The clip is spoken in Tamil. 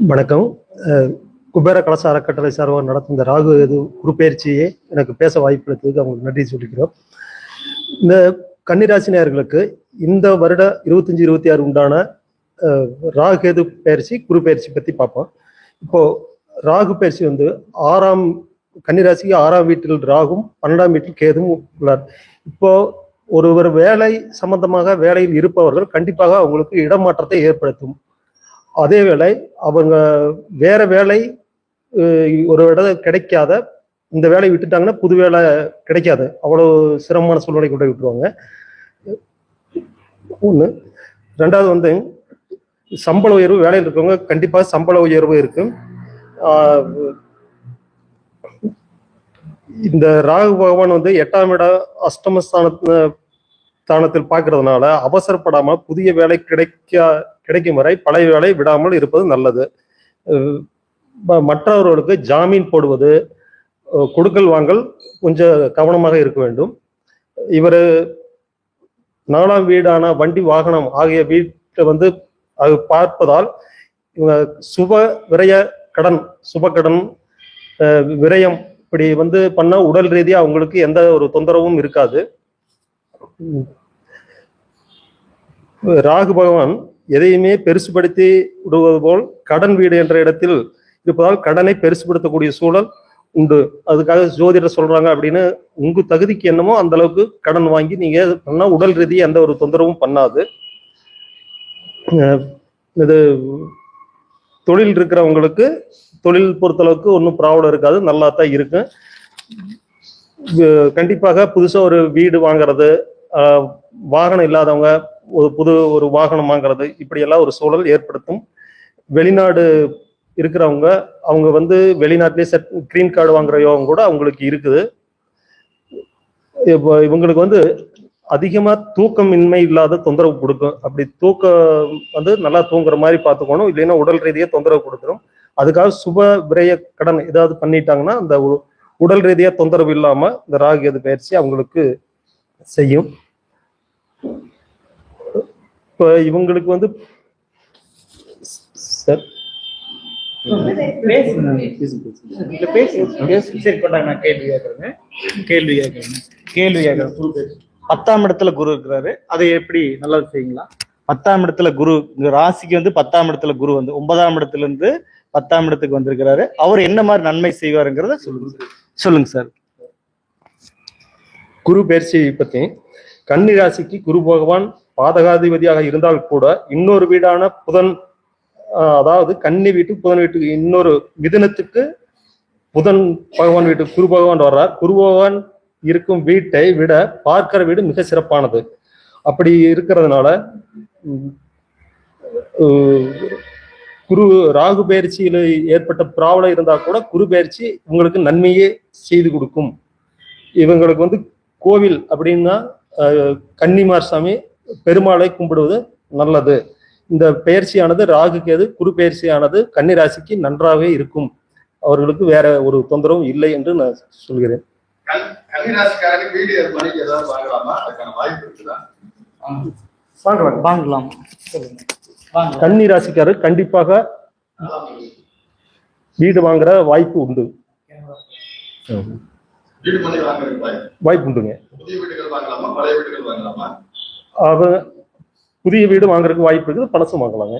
வணக்கம். குபேர கலச அறக்கட்டளை சார்பாக நடத்தும் இந்த ராகு இது குருப்பெயர்ச்சியை எனக்கு பேச வாய்ப்பளித்ததுக்கு அவங்களுக்கு நன்றி சொல்லிக்கிறோம். இந்த கன்னிராசினியர்களுக்கு இந்த வருட இருபத்தஞ்சி இருபத்தி ஆறு உண்டான ராகுகேது ராகு பயிற்சி குரு பயிற்சி பற்றி பார்ப்போம். இப்போ ராகு பயிற்சி வந்து ஆறாம் கன்னிராசிக்கு ஆறாம் வீட்டில் ராகும் பன்னெண்டாம் வீட்டில் கேதும் உள்ளார். இப்போ ஒருவர் வேலை சம்பந்தமாக வேலையில் இருப்பவர்கள் கண்டிப்பாக அவங்களுக்கு இடமாற்றத்தை ஏற்படுத்தும். அதேவேளை அவங்க வேற வேலை ஒரு இடம் கிடைக்காத இந்த வேலையை விட்டுட்டாங்கன்னா புது வேலை கிடைக்காது. அவ்வளவு சிரமமான சூழ்நிலை கொண்டு விட்டுருவாங்க. ஒன்று ரெண்டாவது வந்து சம்பள உயர்வு வேலையில் இருக்கவங்க கண்டிப்பாக சம்பள உயர்வு இருக்கும். இந்த ராகு பகவான் வந்து எட்டாம் இட அஷ்டமஸ்தான ஸ்தானத்தில் பார்க்கறதுனால அவசரப்படாமல் புதிய வேலை கிடைக்க கிடைக்கும் வரை பழைய வேலை விடாமல் இருப்பது நல்லது. மற்றவர்களுக்கு ஜாமீன் போடுவது கொடுக்கல் வாங்கல் கொஞ்சம் கவனமாக இருக்க வேண்டும். இவர் நாலாம் வீடான வண்டி வாகனம் ஆகிய வீட்டை வந்து அது பார்ப்பதால் இவங்க சுப விரய கடன் சுப கடன் விரயம் இப்படி வந்து பண்ண உடல் ரீதியாக அவங்களுக்கு எந்த ஒரு தொந்தரவும் இருக்காது. ராகு பகவான் எதையுமே பெருசுபடுத்தி விடுவது போல் கடன் வீடு என்ற இடத்தில் இருப்பதால் கடனை பெருசுபடுத்தக்கூடிய சூழல் உண்டு. அதுக்காக ஜோதிடர் சொல்றாங்க அப்படின்னு உங்க தகுதிக்கு என்னமோ அந்த அளவுக்கு கடன் வாங்கி நீங்க பண்ணா உடல் ரீதி எந்த ஒரு தொந்தரவும் பண்ணாது. இது தொழில் இருக்கிறவங்களுக்கு தொழில் பொறுத்தளவுக்கு ஒன்றும் ப்ராப்ளம் இருக்காது. நல்லா தான் இருக்கும் கண்டிப்பாக புதுசாக ஒரு வீடு வாங்குறது வாகனம் இல்லாதவங்க ஒரு புது ஒரு வாகனம் வாங்குறது இப்படியெல்லாம் ஒரு சூழல் ஏற்படுத்தும். வெளிநாடு இருக்கிறவங்க அவங்க வந்து வெளிநாட்டிலே செட் கிரீன் கார்டு வாங்குற யோகம் கூட அவங்களுக்கு இருக்குது. இப்போ இவங்களுக்கு வந்து அதிகமாக தூக்கமின்மை இல்லாத தொந்தரவு கொடுக்கும். அப்படி தூக்கம் வந்து நல்லா தூங்குற மாதிரி பார்த்துக்கணும். இல்லைன்னா உடல் ரீதியாக தொந்தரவு கொடுத்துரும். அதுக்காக சுப விரைய கடன் ஏதாவது பண்ணிட்டாங்கன்னா அந்த உ- உடல் ரீதியாக தொந்தரவு இல்லாமல் இந்த ராகு எது பயிற்சி அவங்களுக்கு செய்யும். இப்போ இவங்களுக்கு வந்து சார்? பத்தாம் இடத்துல குரு இருக்கிறாரு. அதை எப்படி நல்லா செய்யுங்களா பத்தாம் இடத்துல குரு ராசிக்கு வந்து பத்தாம் இடத்துல குரு வந்து ஒன்பதாம் இடத்துல இருந்து பத்தாம் இடத்துக்கு வந்திருக்கிறாரு. அவர் என்ன மாதிரி நன்மை செய்வாருங்கிறத சொல்லுங்க. சொல்லுங்க சார். குரு பயிற்சி பத்தி. கன்னி ராசிக்கு குரு பகவான் பாதகாதிபதியாக இருந்தால் கூட இன்னொரு வீடான புதன் அதாவது கன்னி வீட்டு புதன் வீட்டுக்கு இன்னொரு மிதனத்துக்கு புதன் பகவான் வீட்டுக்கு குரு பகவான் வர்றார். குரு பகவான் இருக்கும் வீட்டை விட பார்க்கிற வீடு மிக சிறப்பானது. அப்படி இருக்கிறதுனால குரு ராகு பயிற்சியில ஏற்பட்ட ப்ராப்ளம் இருந்தா கூட குரு பயிற்சி உங்களுக்கு நன்மையே செய்து கொடுக்கும். இவங்களுக்கு வந்து கோவில் அப்படின்னா கன்னிமார் சாமி பெருமாளை கும்பிடுவது நல்லது. இந்த பெயர்ச்சியானது ராகு கேது குரு பெயர்ச்சியானது கன்னி ராசிக்கு நன்றாகவே இருக்கும். அவர்களுக்கு வேற ஒரு தொந்தரவும் இல்லை என்று நான் சொல்கிறேன். வாங்கலாமா? கன்னி ராசிக்காரர் கண்டிப்பாக வீடு வாங்குற வாய்ப்பு உண்டு. வாய்ப்பு. உண்டுங்க. அவ புதிய வீடு வாங்குறதுக்கு வாய்ப்பு இருக்குது பணசும் வாங்கலாங்க.